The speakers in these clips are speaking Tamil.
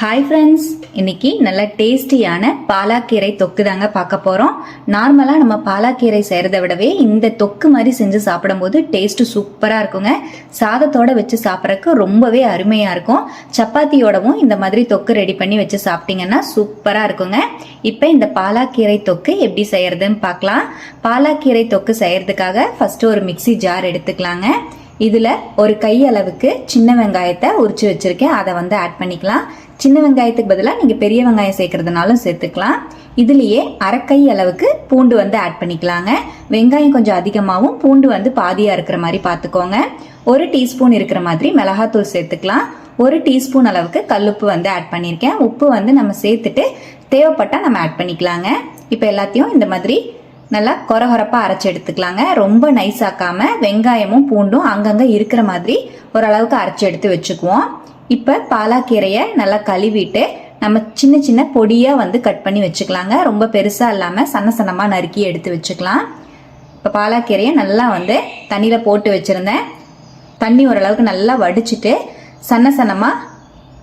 ஹாய் ஃப்ரெண்ட்ஸ் இன்னைக்கு நல்ல டேஸ்டியான பாலாக்கீரை தொக்கு தாங்க பார்க்க போகிறோம் நார்மலாக நம்ம பாலாக்கீரை செய்கிறத விடவே இந்த தொக்கு மாதிரி செஞ்சு சாப்பிடும்போது டேஸ்ட்டு சூப்பராக இருக்குங்க. சாதத்தோட வச்சு சாப்பிட்றதுக்கு ரொம்பவே அருமையாக இருக்கும். சப்பாத்தியோடவும் இந்த மாதிரி தொக்கு ரெடி பண்ணி வச்சு சாப்பிட்டீங்கன்னா சூப்பராக இருக்குங்க. இப்போ இந்த பாலாக்கீரை தொக்கு எப்படி செய்கிறதுன்னு பார்க்கலாம். பாலாக்கீரை தொக்கு செய்கிறதுக்காக ஃபஸ்ட்டு ஒரு மிக்ஸி ஜார் எடுத்துக்கலாங்க. இதில் ஒரு கை அளவுக்கு சின்ன வெங்காயத்தை உரிச்சு வச்சுருக்கேன். அதை வந்து ஆட் பண்ணிக்கலாம். சின்ன வெங்காயத்துக்கு பதிலாக நீங்கள் பெரிய வெங்காயம் சேர்க்கறதுனாலும் சேர்த்துக்கலாம். இதுலேயே அரைக்கை அளவுக்கு பூண்டு வந்து ஆட் பண்ணிக்கலாங்க. வெங்காயம் கொஞ்சம் அதிகமாகவும் பூண்டு வந்து பாதியாக இருக்கிற மாதிரி பார்த்துக்கோங்க ஒரு டீஸ்பூன் இருக்கிற மாதிரி மிளகாத்தூள் சேர்த்துக்கலாம். ஒரு டீஸ்பூன் அளவுக்கு கல்லுப்பு வந்து ஆட் பண்ணியிருக்கேன் உப்பு வந்து நம்ம சேர்த்துட்டு தேவைப்பட்டால் நம்ம ஆட் பண்ணிக்கலாங்க. இப்போ எல்லாத்தையும் இந்த மாதிரி நல்லா கொரகொரப்பாக அரைச்சி எடுத்துக்கலாங்க. ரொம்ப நைஸ் ஆக்காமல் வெங்காயமும் பூண்டும் அங்கங்கே இருக்கிற மாதிரி ஓரளவுக்கு அரைச்சி எடுத்து வச்சுக்குவோம். இப்போ பாலாக்கீரையை நல்லா கழுவிட்டு நம்ம சின்ன சின்ன பொடியாக வந்து கட் பண்ணி வச்சுக்கலாங்க. ரொம்ப பெருசாக இல்லாமல் சன்ன சன்னமாக நறுக்கி எடுத்து வச்சுக்கலாம். இப்போ பாலாக்கீரையை நல்லா வந்து தண்ணியில் போட்டு வச்சுருந்தேன். தண்ணி ஓரளவுக்கு நல்லா வடிச்சிட்டு சன்ன சன்னமாக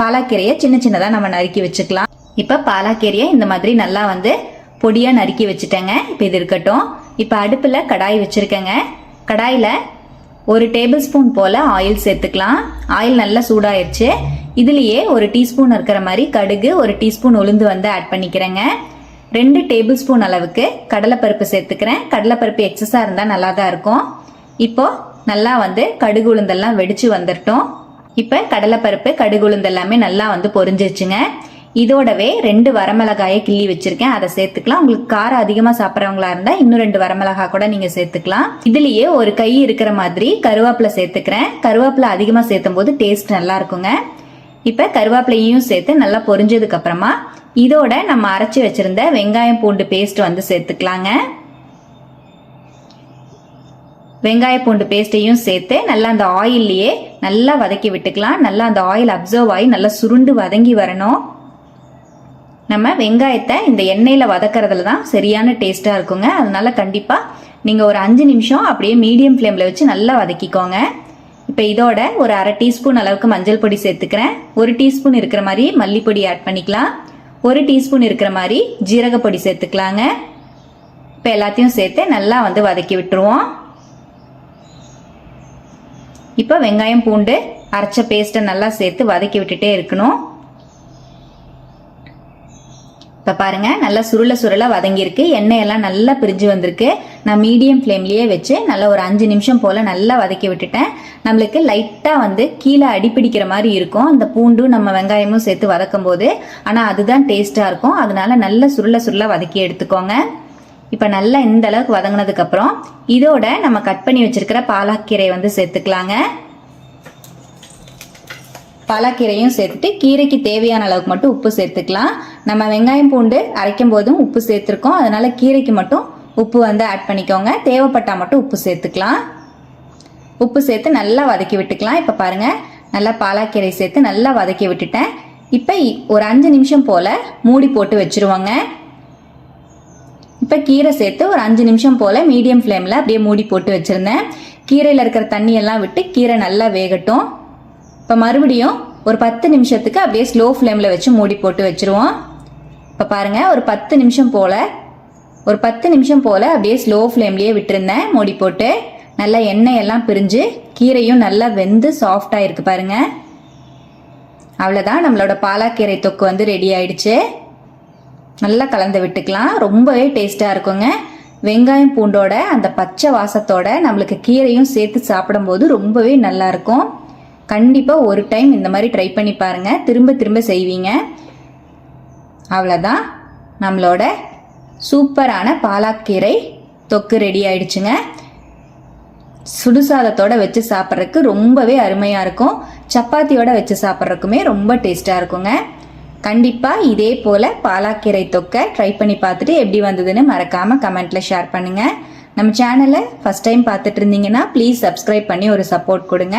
பாலாக்கீரையை சின்ன சின்னதாக நம்ம நறுக்கி வச்சுக்கலாம். இப்போ பாலாக்கீரையை இந்த மாதிரி நல்லா வந்து பொடியாக நறுக்கி வச்சுட்டேங்க. இப்போ இது இருக்கட்டும். இப்போ அடுப்பில் கடாய் வச்சுருக்கேங்க. கடாயில் ஒரு டேபிள் ஸ்பூன் போல் ஆயில் சேர்த்துக்கலாம். ஆயில் நல்லா சூடாயிருச்சு. இதுலேயே ஒரு டீஸ்பூன் இருக்கிற மாதிரி கடுகு ஒரு டீஸ்பூன் உளுந்து வந்து ஆட் பண்ணிக்கிறேங்க. ரெண்டு டேபிள் ஸ்பூன் அளவுக்கு கடலைப்பருப்பு சேர்த்துக்கிறேன். கடலைப்பருப்பு எக்ஸஸாக இருந்தால் நல்லா தான் இருக்கும். இப்போது நல்லா வந்து கடுகு உளுந்தெல்லாம் வெடிச்சு வந்துட்டோம் இப்போ கடலைப்பருப்பு கடுகு உளுந்து எல்லாமே நல்லா வந்து பொரிஞ்சிருச்சுங்க. இதோடவே ரெண்டு வரமிளகாயை கிள்ளி வச்சிருக்கேன். அதை சேர்த்துக்கலாம். உங்களுக்கு காரம் அதிகமாக சாப்பிட்றவங்களா இருந்தால் இன்னும் ரெண்டு வரமிளகா கூட நீங்கள் சேர்த்துக்கலாம். இதுலயே ஒரு கை இருக்கிற மாதிரி கருவேப்பிலை சேர்த்துக்கிறேன். கருவேப்பிலை அதிகமாக சேர்த்தும் போது டேஸ்ட் நல்லா இருக்குங்க. இப்போ கருவேப்பிலையும் சேர்த்து நல்லா பொரிஞ்சதுக்கு அப்புறமா இதோட நம்ம அரைச்சி வச்சிருந்த வெங்காயம் பூண்டு பேஸ்ட் வந்து சேர்த்துக்கலாங்க. வெங்காய பூண்டு பேஸ்ட்டையும் சேர்த்து நல்லா அந்த ஆயில்லையே நல்லா வதக்கி விட்டுக்கலாம். நல்லா அந்த ஆயில் அப்சர்வ் ஆகி நல்லா சுருண்டு வதங்கி வரணும். நம்ம வெங்காயத்தை இந்த எண்ணெயில் வதக்கிறதுல தான் சரியான டேஸ்ட்டாக இருக்குங்க. அதனால கண்டிப்பாக நீங்கள் ஒரு அஞ்சு நிமிஷம் அப்படியே மீடியம் ஃப்ளேமில் வச்சு நல்லா வதக்கிக்கோங்க. இப்போ இதோட ஒரு அரை டீஸ்பூன் அளவுக்கு மஞ்சள் பொடி சேர்த்துக்கிறேன். ஒரு டீஸ்பூன் இருக்கிற மாதிரி மல்லிப்பொடி ஆட் பண்ணிக்கலாம். ஒரு டீஸ்பூன் இருக்கிற மாதிரி ஜீரகப்பொடி சேர்த்துக்கலாங்க. இப்போ எல்லாத்தையும் சேர்த்து நல்லா வந்து வதக்கி விட்டுருவோம். இப்போ வெங்காயம் பூண்டு அரைச்ச பேஸ்ட்டை நல்லா சேர்த்து வதக்கி விட்டுட்டே இருக்கணும். இப்போ பாருங்க நல்லா சுருள சுருள வதங்கியிருக்கு. எண்ணெய் எல்லாம் நல்லா பிரிஞ்சு வந்திருக்கு. நான் மீடியம் ஃப்ளேம்லேயே வச்சு நல்லா ஒரு அஞ்சு நிமிஷம் போல் நல்லா வதக்கி விட்டுட்டேன். நம்மளுக்கு லைட்டாக வந்து கீழே அடிப்பிடிக்கிற மாதிரி இருக்கும். அந்த பூண்டும் நம்ம வெங்காயமும் சேர்த்து வதக்கும் போது ஆனால் அதுதான் டேஸ்ட்டாக இருக்கும். அதனால நல்லா சுருள சுருள வதக்கி எடுத்துக்கோங்க. இப்போ நல்லா இந்த அளவுக்கு வதங்கினதுக்கப்புறம் இதோட நம்ம கட் பண்ணி வச்சிருக்கிற பாலாக்கீரை வந்து சேர்த்துக்கலாங்க. பலாக்கீரையும் சேர்த்துட்டு கீரைக்கு தேவையான அளவுக்கு மட்டும் உப்பு சேர்த்துக்கலாம். நம்ம வெங்காயம் பூண்டு அரைக்கும் போதும் உப்பு சேர்த்துருக்கோம். அதனால கீரைக்கு மட்டும் உப்பு வந்து ஆட் பண்ணிக்கோங்க. தேவைப்பட்டால் மட்டும் உப்பு சேர்த்துக்கலாம். உப்பு சேர்த்து நல்லா வதக்கி விட்டுக்கலாம். இப்போ பாருங்கள் நல்லா பாலாக்கீரை சேர்த்து நல்லா வதக்கி விட்டுட்டேன். இப்போ ஒரு அஞ்சு நிமிஷம் போல் மூடி போட்டு வச்சுருவோங்க. இப்போ கீரை சேர்த்து ஒரு அஞ்சு நிமிஷம் போல் மீடியம் ஃப்ளேமில் அப்படியே மூடி போட்டு வச்சுருந்தேன். கீரையில் இருக்கிற தண்ணியெல்லாம் விட்டு கீரை நல்லா வேகட்டும். இப்போ மறுபடியும் ஒரு பத்து நிமிஷத்துக்கு அப்படியே ஸ்லோ ஃப்ளேமில் வச்சு மூடி போட்டு வச்சுருவோம். இப்போ பாருங்கள் ஒரு பத்து நிமிஷம் போல் ஒரு பத்து நிமிஷம் போல் அப்படியே ஸ்லோ ஃப்ளேம்லேயே விட்டுருந்தேன் மூடி போட்டு. நல்லா எண்ணெய் எல்லாம் பிரிஞ்சு கீரையும் நல்லா வெந்து சாஃப்டாக இருக்குது பாருங்க. அவ்வளோதான் நம்மளோட பாலாக்கீரை தொக்கு வந்து ரெடி ஆயிடுச்சு. நல்லா கலந்து விட்டுக்கலாம் ரொம்பவே டேஸ்ட்டாக இருக்குங்க. வெங்காயம் பூண்டோட அந்த பச்சை வாசத்தோட நம்மளுக்கு கீரையும் சேர்த்து சாப்பிடும்போது ரொம்பவே நல்லாயிருக்கும் கண்டிப்பாக ஒரு டைம் இந்த மாதிரி ட்ரை பண்ணி பாருங்கள் திரும்ப திரும்ப செய்வீங்க. அவ்வளோதான் நம்மளோட சூப்பரான பாலாக்கீரை தொக்கு ரெடி ஆயிடுச்சுங்க. சுடுசாதத்தோட வச்சு சாப்பிட்றதுக்கு ரொம்பவே அருமையாக இருக்கும். சப்பாத்தியோட வச்சு சாப்பிட்றதுக்குமே ரொம்ப டேஸ்ட்டாக இருக்குங்க. கண்டிப்பாக இதே போல் பாலாக்கீரை தொக்கை ட்ரை பண்ணி பார்த்துட்டு எப்படி வந்ததுன்னு மறக்காமல் கமெண்ட்டில் ஷேர் பண்ணுங்கள் நம்ம சேனலை ஃபஸ்ட் டைம் பார்த்துட்டு இருந்தீங்கன்னா ப்ளீஸ் சப்ஸ்கிரைப் பண்ணி ஒரு சப்போர்ட் கொடுங்க.